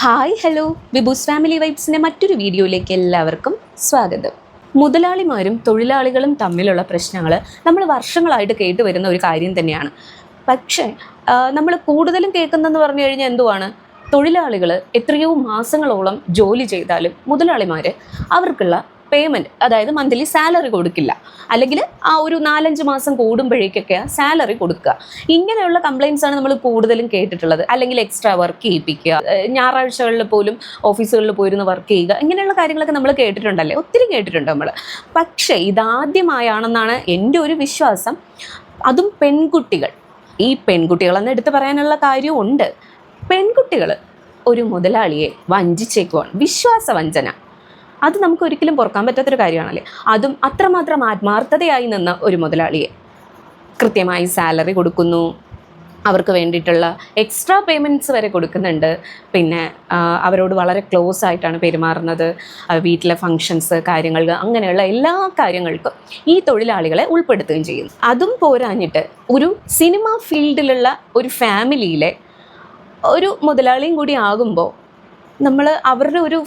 Hi hello. വിബൂസ് family വൈബ്സിന്റെ മറ്റൊരു വീഡിയോയിലേക്ക് എല്ലാവർക്കും സ്വാഗതം. മുതലാളിമാരും തൊഴിലാളികളും തമ്മിലുള്ള പ്രശ്നങ്ങൾ നമ്മൾ വർഷങ്ങളായിട്ട് കേട്ടുവരുന്ന ഒരു കാര്യം തന്നെയാണ്. പക്ഷേ നമ്മൾ കൂടുതലും കേൾക്കുന്നതെന്ന് പറഞ്ഞു കഴിഞ്ഞാൽ എന്തുവാണ്? തൊഴിലാളികൾ എത്രയോ മാസങ്ങളോളം ജോലി ചെയ്താലും മുതലാളിമാർ അവർക്കുള്ള പേയ്മെന്റ് അതായത് മന്ത്ലി സാലറി കൊടുക്കില്ല. അല്ലെങ്കിൽ ആ ഒരു നാലഞ്ച് മാസം കൂടുമ്പോഴേക്കൊക്കെ സാലറി കൊടുക്കുക. ഇങ്ങനെയുള്ള കംപ്ലയിൻസ് ആണ് നമ്മൾ കൂടുതലും കേട്ടിട്ടുള്ളത്. അല്ലെങ്കിൽ എക്സ്ട്രാ വർക്ക് ചെയ്യിപ്പിക്കുക ഞായറാഴ്ചകളിൽ പോലും ഓഫീസുകളിൽ പോയിരുന്ന് വർക്ക് ചെയ്യുക. ഇങ്ങനെയുള്ള കാര്യങ്ങളൊക്കെ നമ്മൾ കേട്ടിട്ടുണ്ടല്ലേ? ഒത്തിരി കേട്ടിട്ടുണ്ട് നമ്മൾ. പക്ഷേ ഇതാദ്യമായാണെന്നാണ് എന്റെ ഒരു വിശ്വാസം. അതും പെൺകുട്ടികൾ. ഈ പെൺകുട്ടികളെന്ന് എടുത്ത് പറയാനുള്ള കാര്യമുണ്ട്. പെൺകുട്ടികൾ ഒരു മുതലാളിയെ വഞ്ചിച്ചേക്കുവാണ്. വിശ്വാസവഞ്ചന. അത് നമുക്ക് ഒരിക്കലും പൊറുക്കാൻ പറ്റാത്തൊരു കാര്യമാണല്ലേ? അതും അത്രമാത്രം ആത്മാർത്ഥതയായി നിന്ന ഒരു മുതലാളിയെ. കൃത്യമായി സാലറി കൊടുക്കുന്നു. അവർക്ക് വേണ്ടിയിട്ടുള്ള എക്സ്ട്രാ പേയ്മെന്റ്സ് വരെ കൊടുക്കുന്നുണ്ട്. പിന്നെ അവരോട് വളരെ ക്ലോസ് ആയിട്ടാണ് പെരുമാറുന്നത്. വീട്ടിലെ ഫങ്ഷൻസ് കാര്യങ്ങൾ അങ്ങനെയുള്ള എല്ലാ കാര്യങ്ങൾക്കും ഈ തൊഴിലാളികളെ ഉൾപ്പെടുത്തുകയും ചെയ്യുന്നു. അതും പോരാഞ്ഞിട്ട് ഒരു സിനിമ ഫീൽഡിലുള്ള ഒരു ഫാമിലിയിലെ ഒരു മുതലാളിയും കൂടി ആകുമ്പോൾ നമ്മൾ അവരുടെ ഒരു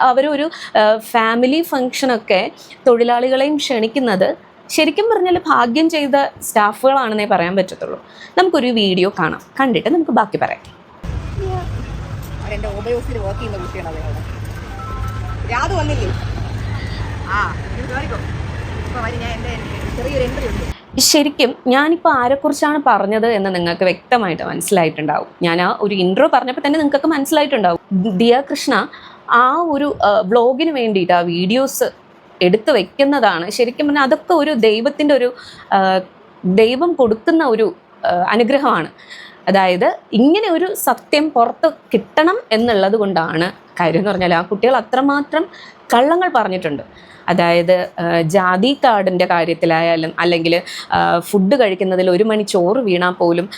അവരൊരു ഫാമിലി ഫങ്ഷനൊക്കെ തൊഴിലാളികളെയും ക്ഷണിക്കുന്നത് ശരിക്കും പറഞ്ഞാൽ ഭാഗ്യം ചെയ്ത സ്റ്റാഫുകളാണെന്നേ പറയാൻ പറ്റത്തുള്ളൂ. നമുക്കൊരു വീഡിയോ കാണാം. കണ്ടിട്ട് നമുക്ക് ബാക്കി പറയാം. രാത് വന്നില്ലേ? ആ ചെറിയൊരു എൻട്രി ഉണ്ട്. ശരിക്കും ഞാനിപ്പോൾ ആരെക്കുറിച്ചാണ് പറഞ്ഞത് എന്ന് നിങ്ങൾക്ക് വ്യക്തമായിട്ട് മനസ്സിലായിട്ടുണ്ടാവും. ഞാൻ ആ ഒരു ഇൻട്രോ പറഞ്ഞപ്പോൾ തന്നെ നിങ്ങൾക്ക് മനസ്സിലായിട്ടുണ്ടാവും. ദിയ കൃഷ്ണ ആ ഒരു ബ്ലോഗിന് വേണ്ടിയിട്ട് ആ വീഡിയോസ് എടുത്തു വെക്കുന്നതാണ് ശരിക്കും പറഞ്ഞാൽ അതൊക്കെ ഒരു ദൈവത്തിന്റെ ഒരു ദൈവം കൊടുക്കുന്ന ഒരു അനുഗ്രഹമാണ്. അതായത് ഇങ്ങനെ ഒരു സത്യം പുറത്ത് കിട്ടണം എന്നുള്ളത് കൊണ്ടാണ് കാര്യം എന്ന് പറഞ്ഞാൽ ആ കുട്ടികൾ അത്രമാത്രം കള്ളങ്ങൾ പറഞ്ഞിട്ടുണ്ട്. അതായത് ജാതി കാർഡിന്റെ കാര്യത്തിലായാലും അല്ലെങ്കിൽ ഫുഡ് കഴിക്കുന്നതിൽ ഒരു മണി ചോറ് വീണാൽ പോലും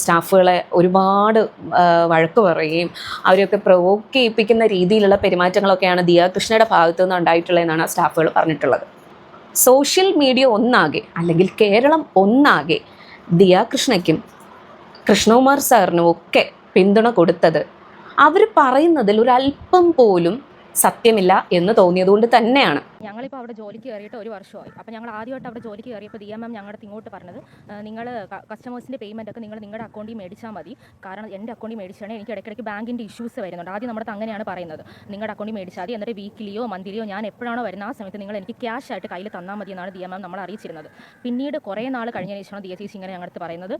സ്റ്റാഫുകളെ ഒരുപാട് വഴക്ക് പറയുകയും അവരെയൊക്കെ പ്രവോക്ക് ചെയ്യിപ്പിക്കുന്ന രീതിയിലുള്ള പെരുമാറ്റങ്ങളൊക്കെയാണ് ദിയ കൃഷ്ണയുടെ ഭാഗത്തു നിന്ന് ഉണ്ടായിട്ടുള്ളതെന്നാണ് സ്റ്റാഫുകൾ പറഞ്ഞിട്ടുള്ളത്. സോഷ്യൽ മീഡിയ ഒന്നാകെ അല്ലെങ്കിൽ കേരളം ഒന്നാകെ ദിയ കൃഷ്ണയ്ക്കും കൃഷ്ണകുമാർ സാറിനും ഒക്കെ പിന്തുണ കൊടുത്തത് അവർ പറയുന്നതിൽ ഒരല്പം പോലും സത്യമില്ല എന്ന് തോന്നിയതുകൊണ്ട് തന്നെയാണ്. ഞങ്ങളിപ്പോൾ അവിടെ ജോലിക്ക് കയറിയിട്ട് ഒരു വർഷമായി. അപ്പോൾ ഞങ്ങൾ ആദ്യമായിട്ട് അവിടെ ജോലിക്ക് കയറിയപ്പോൾ ഡി എം എം ഞങ്ങളുടെ ഇങ്ങോട്ട് പറഞ്ഞത് നിങ്ങൾ കസ്റ്റമേഴ്സിന്റെ പേയ്മെന്റ് ഒക്കെ നിങ്ങൾ നിങ്ങളുടെ അക്കൗണ്ടിൽ മേടിച്ചാൽ മതി. കാരണം എന്റെ അക്കൗണ്ടിൽ മേടിച്ചാണ് എനിക്ക് ഇടയ്ക്കിടയ്ക്ക് ബാങ്കിന്റെ ഇഷ്യൂസ് വരുന്നുണ്ട്. ആദ്യം നമ്മുടെ അങ്ങനെയാണ് പറയുന്നത്. നിങ്ങളുടെ അക്കൗണ്ടിൽ മേടിച്ചാൽ മതി. എന്നിട്ട് വീക്കിലിയോ മന്ത്ലിയോ ഞാൻ എപ്പോഴാണോ വരുന്ന ആ സമയത്ത് നിങ്ങൾ എനിക്ക് ക്യാഷ് ആയിട്ട് കയ്യിൽ തന്നാൽ മതി എന്നാണ് ഡി എം എം നമ്മൾ അറിയിച്ചിരുന്നത്. പിന്നീട് കുറേ നാൾ കഴിഞ്ഞ ശേഷമാണ് ഡി എസ് സി ഇങ്ങനെ ഞങ്ങളുടെ പറയുന്നത്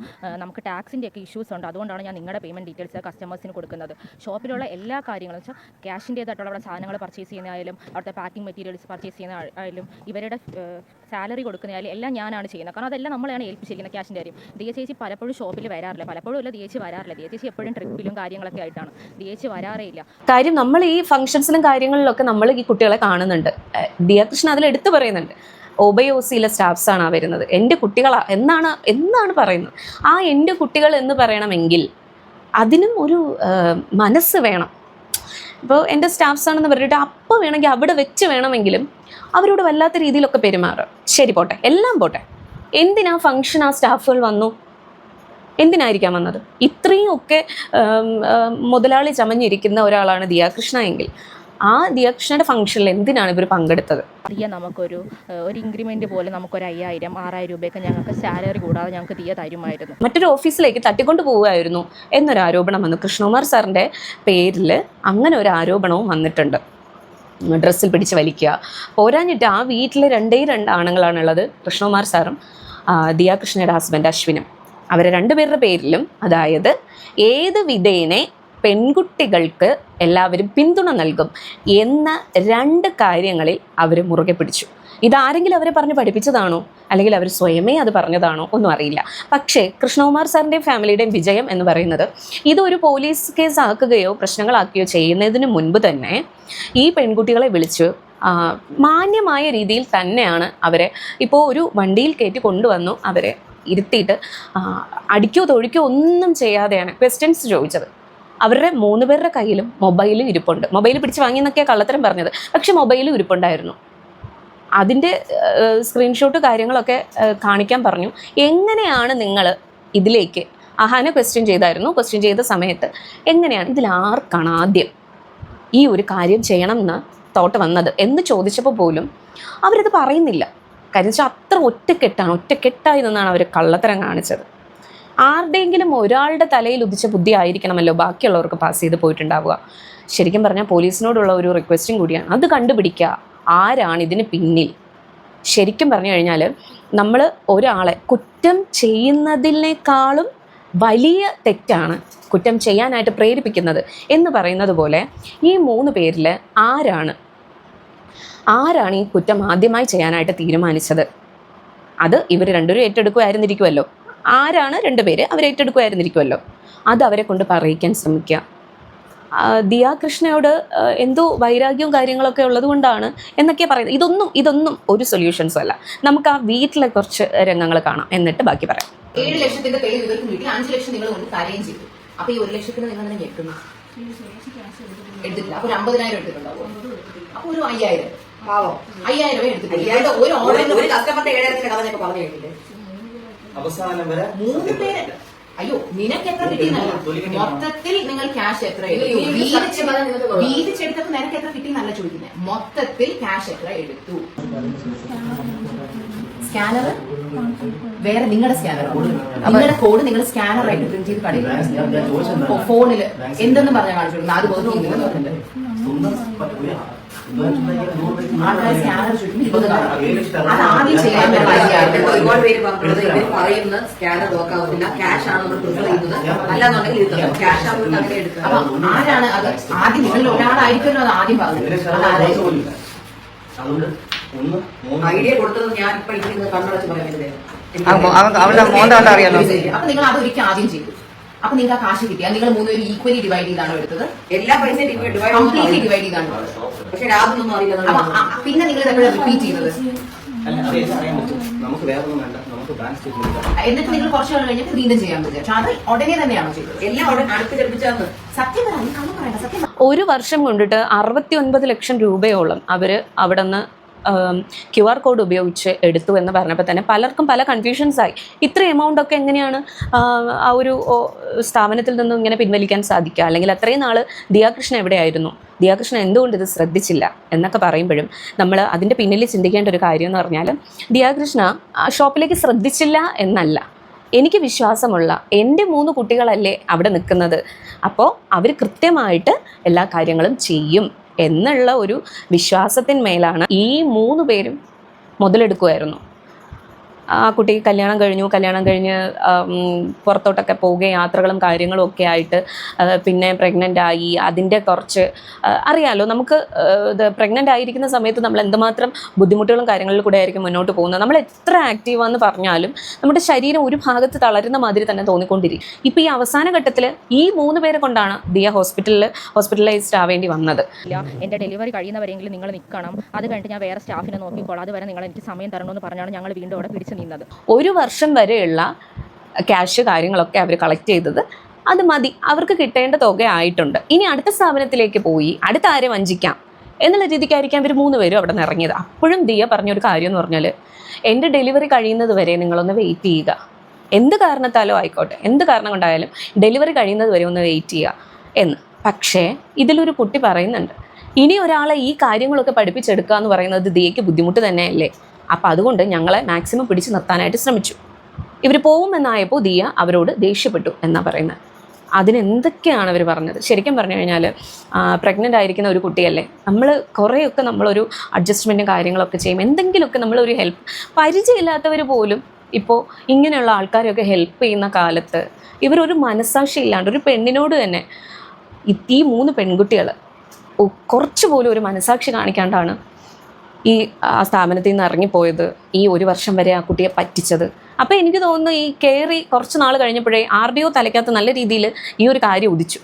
നമുക്ക് ടാക്സിന്റെ ഒക്കെ ഇഷ്യൂസ് ഉണ്ട്. അതുകൊണ്ടാണ് ഞാൻ നിങ്ങളുടെ പേയ്മെന്റ് ഡീറ്റെയിൽസ് കസ്റ്റമേഴ്സിന് കൊടുക്കുന്നത്. ഷോപ്പിലുള്ള എല്ലാ കാര്യങ്ങളും വെച്ചാൽ ക്യാഷിന്റേതായിട്ടുള്ള അവിടെ സാധനങ്ങൾ പർച്ചേസ് ചെയ്യുന്നതായാലും അവിടുത്തെ പാക്കിംഗ് മെറ്റീരിയൽസ് പർച്ചേസ് ചെയ്യുന്ന ആ- ആയാലും ഇവരുടെ സാലറി കൊടുക്കുന്നതായാലും എല്ലാം ഞാനാണ് ചെയ്യുന്നത്. കാരണം അതെല്ലാം നമ്മളെയാണ് ഏൽപ്പിച്ചിരിക്കുന്നത് ക്യാഷിന്റെ കാര്യം. ഡി എച്ച് ചേച്ചി പലപ്പോഴും ഷോപ്പിൽ വരാറില്ല. പലപ്പോഴും അല്ല ഡി എച്ച് വരാറില്ല. ഡി എച്ച് ചേച്ചി എപ്പോഴും ട്രിപ്പിലും കാര്യങ്ങളൊക്കെ ആയിട്ടാണ്. ഡി എച്ച് വരാറേ ഇല്ല. കാര്യം നമ്മൾ ഈ ഫംഗ്ഷൻസിലും കാര്യങ്ങളിലൊക്കെ നമ്മൾ ഈ കുട്ടികളെ കാണുന്നുണ്ട്. ദിയ കൃഷ്ണ അതിൽ എടുത്തു പറയുന്നുണ്ട്. ഒബയോസിയിലെ സ്റ്റാഫ്സ് ആണ് ആ വരുന്നത്. എന്റെ കുട്ടികളാ എന്നാണ് എന്നാണ് പറയുന്നത്. ആ എന്റെ കുട്ടികൾ എന്ന് പറയണമെങ്കിൽ അതിനും ഒരു മനസ്സ് വേണം. ഇപ്പോൾ എന്റെ സ്റ്റാഫ്സ് ആണെന്ന് പറഞ്ഞിട്ട് അപ്പോൾ വേണമെങ്കിൽ അവിടെ വെച്ച് വേണമെങ്കിലും അവരോട് വല്ലാത്ത രീതിയിലൊക്കെ പെരുമാറുക ശരി പോട്ടെ എല്ലാം പോട്ടെ. എന്തിനാ ഫംഗ്ഷൻ ആ സ്റ്റാഫുകൾ വന്നു? എന്തിനായിരിക്കാം വന്നത്? ഇത്രയും ഒക്കെ മുതലാളി ചമഞ്ഞിരിക്കുന്ന ഒരാളാണ് ദിയാകൃഷ്ണ എങ്കിൽ ആ ദിയാകൃഷ്ണയുടെ ഫംഗ്ഷനിൽ എന്തിനാണ് ഇവർ പങ്കെടുത്തത്? ദിയ നമുക്കൊരു ഒരു ഇൻക്രിമെന്റ് പോലെ നമുക്കൊരു അയ്യായിരം ആറായിരം രൂപയൊക്കെ ഞങ്ങൾക്ക് സാലറി കൂടാതെ ഞങ്ങൾക്ക് ദിയ തരുമായിരുന്നു. മറ്റൊരു ഓഫീസിലേക്ക് തട്ടിക്കൊണ്ട് പോവുകയായിരുന്നു എന്നൊരു ആരോപണം വന്നു. കൃഷ്ണകുമാർ സാറിന്റെ പേരിൽ അങ്ങനെ ഒരു ആരോപണവും വന്നിട്ടുണ്ട്. ഡ്രസ്സിൽ പിടിച്ച് വലിക്കുക. പോരാഞ്ഞിട്ട് ആ വീട്ടിൽ രണ്ടേ രണ്ട് ആണുങ്ങളാണുള്ളത് കൃഷ്ണകുമാർ സാറും ദിയാകൃഷ്ണയുടെ കൃഷ്ണയുടെ ഹസ്ബൻഡ് അശ്വിനും. അവരെ രണ്ടുപേരുടെ പേരിലും അതായത് ഏത് വിധേനെ പെൺകുട്ടികൾക്ക് എല്ലാവരും പിന്തുണ നൽകും എന്ന രണ്ട് കാര്യങ്ങളിൽ അവർ മുറുകെ പിടിച്ചു. ഇതാരെങ്കിലും അവരെ പറഞ്ഞ് പഠിപ്പിച്ചതാണോ? അല്ലെങ്കിൽ അവർ സ്വയമേ അത് പറഞ്ഞതാണോ ഒന്നും അറിയില്ല. പക്ഷേ കൃഷ്ണകുമാർ സാറിന്റെയും ഫാമിലിയുടെയും വിജയം എന്ന് പറയുന്നത് ഇതൊരു പോലീസ് കേസ് ആക്കുകയോ പ്രശ്നങ്ങളാക്കുകയോ ചെയ്യുന്നതിന് മുൻപ് തന്നെ ഈ പെൺകുട്ടികളെ വിളിച്ച് മാന്യമായ രീതിയിൽ തന്നെയാണ് അവരെ ഇപ്പോൾ ഒരു വണ്ടിയിൽ കയറ്റി കൊണ്ടുവന്നു അവരെ ഇരുത്തിയിട്ട് അടിക്കോ തൊഴിക്കോ ഒന്നും ചെയ്യാതെയാണ് ക്വസ്റ്റ്യൻസ് ചോദിച്ചത്. അവരുടെ മൂന്ന് പേരുടെ കയ്യിലും മൊബൈലും ഇരിപ്പുണ്ട്. മൊബൈൽ പിടിച്ച് വാങ്ങിയെന്നൊക്കെയാണ് കള്ളത്തരം പറഞ്ഞത്. പക്ഷെ മൊബൈലും ഇരിപ്പുണ്ടായിരുന്നു. അതിന്റെ സ്ക്രീൻഷോട്ട് കാര്യങ്ങളൊക്കെ കാണിക്കാൻ പറഞ്ഞു. എങ്ങനെയാണ് നിങ്ങൾ ഇതിലേക്ക് അഹാന ക്വസ്റ്റ്യൻ ചെയ്തായിരുന്നു ക്വസ്റ്റ്യൻ ചെയ്ത സമയത്ത് എങ്ങനെയാണ് ഇതിൽ ആർക്കാണ് ആദ്യം ഈ ഒരു കാര്യം ചെയ്യണം എന്ന് തോട്ട് വന്നത് എന്ന് ചോദിച്ചപ്പോൾ പോലും അവരത് പറയുന്നില്ല. കാര്യം വെച്ചാൽ അത്ര ഒറ്റക്കെട്ടാണ് ഒറ്റക്കെട്ടായി നിന്നാണ് അവർ കള്ളത്തരം കാണിച്ചത്. ആരുടെയെങ്കിലും ഒരാളുടെ തലയിൽ ഉദിച്ച ബുദ്ധി ആയിരിക്കണമല്ലോ ബാക്കിയുള്ളവർക്ക് പാസ് ചെയ്ത് പോയിട്ടുണ്ടാവുക. ശരിക്കും പറഞ്ഞാൽ പോലീസിനോടുള്ള ഒരു റിക്വസ്റ്റും കൂടിയാണ്. അത് കണ്ടുപിടിക്കുക. ആരാണ് ഇതിന് പിന്നിൽ? ശരിക്കും പറഞ്ഞു കഴിഞ്ഞാൽ നമ്മൾ ഒരാളെ കുറ്റം ചെയ്യുന്നതിനേക്കാളും വലിയ തെറ്റാണ് കുറ്റം ചെയ്യാനായിട്ട് പ്രേരിപ്പിക്കുന്നത് എന്ന് പറയുന്നത് പോലെ ഈ മൂന്ന് പേരിൽ ആരാണ്? ആരാണ് ഈ കുറ്റം ആദ്യമായി ചെയ്യാനായിട്ട് തീരുമാനിച്ചത്? അത് ഇവർ രണ്ടുപേരും ഏറ്റെടുക്കുമായിരുന്നിരിക്കുമല്ലോ ആരാണ് രണ്ടുപേര് അവർ ഏറ്റെടുക്കുമായിരുന്നിരിക്കുമല്ലോ അത് അവരെ കൊണ്ട് പറയിക്കാൻ ശ്രമിക്കുക. ആ, ദിയ കൃഷ്ണയോട് എന്തോ വൈരാഗ്യവും കാര്യങ്ങളൊക്കെ ഉള്ളത് കൊണ്ടാണ് എന്നൊക്കെ പറയുന്നത്. ഇതൊന്നും ഇതൊന്നും ഒരു സൊല്യൂഷൻസും അല്ല. നമുക്ക് ആ വീട്ടിലെ കുറച്ച് രംഗങ്ങൾ കാണാം. എന്നിട്ട് ബാക്കി പറയാം. ഏഴ് ലക്ഷത്തിന്റെ പേര് ഇവർക്ക് കിട്ടി അഞ്ച് ലക്ഷം നിങ്ങൾ കൊണ്ട് തരുകയും ചെയ്തു. അപ്പൊ ഈ ഒരു ലക്ഷത്തിന് നിങ്ങൾ തന്നെ ഞെക്കുന്നു. എടുത്തിട്ടില്ല. അപ്പൊ ഒരു അമ്പതിനായിരം എടുത്തിട്ടുണ്ടാവും അപ്പൊ ഒരു അയ്യായിരം. പാവം. അയ്യായിരം എടുത്തിട്ടില്ല ഒരു ഓർഡർ ഒരു കസ്റ്റമറിന്റെ ഏഴായിരത്തിന്റെ കഥ ഞങ്ങൾക്ക് പറഞ്ഞു കേട്ടില്ലേ? അവസാനം വരെ മൂന്ന് പേര്. അയ്യോ നിനക്ക് എത്ര കിട്ടിയെന്നല്ല. മൊത്തത്തിൽ നിങ്ങൾ ക്യാഷ് എത്ര വീതിച്ചെടുത്തപ്പോ നിനക്ക് എത്ര കിട്ടിയെന്നല്ല ചോദിക്കുന്നത്. മൊത്തത്തിൽ ക്യാഷ് എത്ര എടുത്തു? സ്കാനർ വേറെ നിങ്ങളുടെ സ്കാനർ നിങ്ങളുടെ കോഡ് നിങ്ങൾ സ്കാനർ ആയിട്ട് പ്രിന്റ് ചെയ്ത് കടയിൽ ഫോണിൽ എന്തെന്ന് പറഞ്ഞാൽ കാണിച്ചു കൊടുക്കുന്നത് അത് വർക്ക് ചെയ്യുന്നില്ലെന്ന് പറഞ്ഞിട്ട് സ്വന്തം പ- ഒരു അധ്വാനിച്ചുണ്ടാക്കിയ നൂറ് രൂപയ്ക്ക് സ്കാനർ ചോദിക്കും ഇരുപത് കാണും ഏഴ് ലക്ഷത്തി അത് ആദ്യം ചെയ്യാൻ സ്കാനർ നോക്കാവുന്നില്ല ക്യാഷ് ആണ് നമ്മൾ പ്രിഫർ ചെയ്യുന്നത് അല്ലാന്നുണ്ടെങ്കിൽ ക്യാഷ് എടുക്കാം അപ്പൊ ആരാണ് അത് ആദ്യം നിങ്ങളിൽ ഒരാളായിരിക്കുമല്ലോ അത് ആദ്യം പറഞ്ഞത് ഐഡിയ കൊടുത്തത് ഞാൻ ഇപ്പൊ ഇരിക്കുന്നത് കണ്ണടച്ച് പറയുന്നത് അവന്റെ അപ്പൊ നിങ്ങൾ അത് ഒരിക്കൽ ആദ്യം ചെയ്തു അപ്പൊ നിങ്ങൾക്ക് ആ കാശ് കിട്ടിയാൽ നിങ്ങൾ മൂന്നുപേരും ഈക്വലി ഡിവൈഡ് ചെയ്താണോ എടുത്തത്. എല്ലാ പൈസയും ഡിവൈഡ് കംപ്ലീറ്റ്ലി ഡിവൈഡ് ചെയ്താണോ പക്ഷെ രാതൊന്നും അറിയില്ല അപ്പൊ പിന്നെ നിങ്ങൾ റിപ്പീറ്റ് ചെയ്തത്? നമുക്ക് വേറെ ഒന്നും വേണ്ട. നമുക്ക് ബാങ്ക് സ്റ്റേറ്റ്മെന്റ് എന്നിട്ട് നിങ്ങൾ കുറച്ച് നാൾ കഴിഞ്ഞിട്ട് വീണ്ടും ചെയ്യാൻ പറ്റും. പക്ഷെ അത് ഉടനെ തന്നെയാണോ ചെയ്തത്? എല്ലാം ഉടനെ അടുത്ത് ചെറുപ്പിച്ചാന്ന് സത്യം പറയാം പറയണ്ട സത്യം ഒരു വർഷം കൊണ്ടിട്ട് അറുപത്തി ഒൻപത് ലക്ഷം രൂപയോളം അവർ അവിടെ നിന്ന് ക്യു ആർ കോഡ് ഉപയോഗിച്ച് എടുത്തു എന്ന് പറഞ്ഞപ്പോൾ തന്നെ പലർക്കും പല കൺഫ്യൂഷൻസ് ആയി. ഇത്ര എമൗണ്ട് ഒക്കെ എങ്ങനെയാണ് ആ, ഒരു സ്ഥാപനത്തിൽ നിന്നും ഇങ്ങനെ പിൻവലിക്കാൻ സാധിക്കുക? അല്ലെങ്കിൽ അത്രയും നാൾ ദിയാകൃഷ്ണൻ എവിടെയായിരുന്നു? ദിയാകൃഷ്ണൻ എന്തുകൊണ്ട് ഇത് ശ്രദ്ധിച്ചില്ല എന്നൊക്കെ പറയുമ്പോഴും നമ്മൾ അതിന്റെ പിന്നിൽ ചിന്തിക്കേണ്ട ഒരു കാര്യം എന്ന് പറഞ്ഞാൽ ദിയാകൃഷ്ണ ഷോപ്പിലേക്ക് ശ്രദ്ധിച്ചില്ല എന്നല്ല. എനിക്ക് വിശ്വാസമുള്ള എന്റെ മൂന്ന് കുട്ടികളല്ലേ അവിടെ നിൽക്കുന്നത്. അപ്പോൾ അവർ കൃത്യമായിട്ട് എല്ലാ കാര്യങ്ങളും ചെയ്യും. എന്നുള്ള ഒരു വിശ്വാസത്തിന്മേലാണ് ഈ മൂന്ന് പേരും മുതലെടുക്കുമായിരുന്നു ആ കുട്ടി കല്യാണം കഴിഞ്ഞു കല്യാണം കഴിഞ്ഞ് പുറത്തോട്ടൊക്കെ പോവുക യാത്രകളും കാര്യങ്ങളും ഒക്കെ ആയിട്ട് പിന്നെ പ്രഗ്നന്റ് ആയി അതിന്റെ കുറച്ച് അറിയാലോ നമുക്ക് ഇത് പ്രഗ്നന്റ് ആയിരിക്കുന്ന സമയത്ത് നമ്മൾ എന്തുമാത്രം ബുദ്ധിമുട്ടുകളും കാര്യങ്ങളിൽ കൂടെ ആയിരിക്കും മുന്നോട്ട് പോകുന്നത്. നമ്മൾ എത്ര ആക്റ്റീവാന്ന് പറഞ്ഞാലും നമ്മുടെ ശരീരം ഒരു ഭാഗത്ത് തളരുന്ന മാതിരി തന്നെ തോന്നിക്കൊണ്ടിരിക്കും. ഇപ്പോൾ ഈ അവസാന ഘട്ടത്തിൽ ഈ മൂന്ന് പേരെ കൊണ്ടാണ് ദിയ ഹോസ്പിറ്റലിൽ ഹോസ്പിറ്റലൈസ്ഡ് ആവേണ്ടി വന്നത്. എന്റെ ഡെലിവറി കഴിയുന്നവരെങ്കിലും നിങ്ങൾ നിൽക്കണം അത് കഴിഞ്ഞിട്ട് ഞാൻ വേറെ സ്റ്റാഫിനെ നോക്കിക്കോളാം. അതുവരെ നിങ്ങൾ എനിക്ക് സമയം തരണമെന്ന് പറഞ്ഞാണ് ഞങ്ങൾ വീണ്ടും അവിടെ പിടിച്ചു നിന്നത് ഒരു വർഷം വരെയുള്ള ക്യാഷ് കാര്യങ്ങളൊക്കെ അവർ കളക്ട് ചെയ്തത്. അത് മതി. അവർക്ക് കിട്ടേണ്ട തുക ആയിട്ടുണ്ട്. ഇനി അടുത്ത സ്ഥാപനത്തിലേക്ക് പോയി അടുത്ത ആരെ വഞ്ചിക്കാം എന്നുള്ള രീതിക്കായിരിക്കാം ഇവർ മൂന്ന് പേരും അവിടെ നിന്ന് ഇറങ്ങിയത്. അപ്പോഴും ദിയ പറഞ്ഞൊരു കാര്യം എന്ന് പറഞ്ഞാൽ എന്റെ ഡെലിവറി കഴിയുന്നത് വരെ നിങ്ങളൊന്ന് വെയിറ്റ് ചെയ്യുക. എന്ത് കാരണത്താലോ ആയിക്കോട്ടെ. എന്ത് കാരണം കൊണ്ടായാലും ഡെലിവറി കഴിയുന്നത് വരെ ഒന്ന് വെയിറ്റ് ചെയ്യുക എന്ന്. പക്ഷേ ഇതിലൊരു കുട്ടി പറയുന്നുണ്ട്. ഇനി ഒരാളെ ഈ കാര്യങ്ങളൊക്കെ പഠിപ്പിച്ചെടുക്കുക എന്ന് പറയുന്നത് ദിയയ്ക്ക് ബുദ്ധിമുട്ട് തന്നെയല്ലേ? അപ്പം അതുകൊണ്ട് ഞങ്ങളെ മാക്സിമം പിടിച്ചു നിർത്താനായിട്ട് ശ്രമിച്ചു. ഇവർ പോകുമെന്നായപ്പോൾ ദിയ അവരോട് ദേഷ്യപ്പെട്ടു എന്നാണ് പറയുന്നത് അതിനെന്തൊക്കെയാണ് അവർ പറഞ്ഞത്? ശരിക്കും പറഞ്ഞു കഴിഞ്ഞാൽ പ്രഗ്നന്റ് ആയിരിക്കുന്ന ഒരു കുട്ടിയല്ലേ? നമ്മൾ കുറേയൊക്കെ നമ്മളൊരു അഡ്ജസ്റ്റ്മെന്റും കാര്യങ്ങളൊക്കെ ചെയ്യും. എന്തെങ്കിലുമൊക്കെ നമ്മളൊരു ഹെൽപ്പ് പരിചയമില്ലാത്തവർ പോലും ഇപ്പോൾ ഇങ്ങനെയുള്ള ആൾക്കാരെയൊക്കെ ഹെൽപ്പ് ചെയ്യുന്ന കാലത്ത് ഇവരൊരു മനസാക്ഷി ഇല്ലാണ്ട് ഒരു പെണ്ണിനോട് തന്നെ ഈ മൂന്ന് പെൺകുട്ടികൾ കുറച്ച് പോലും ഒരു മനസാക്ഷി കാണിക്കാണ്ടാണ് ഈ ആ സ്ഥാപനത്തിൽ നിന്ന് ഇറങ്ങിപ്പോയത് ഈ ഒരു വർഷം വരെ ആ കുട്ടിയെ പറ്റിച്ചത്. അപ്പോൾ എനിക്ക് തോന്നുന്നു ഈ കയറി കുറച്ച് നാൾ കഴിഞ്ഞപ്പോഴേ ആർ ഡി ഒ തലയ്ക്കകത്ത് നല്ല രീതിയിൽ ഈ ഒരു കാര്യം ഉദിച്ചു.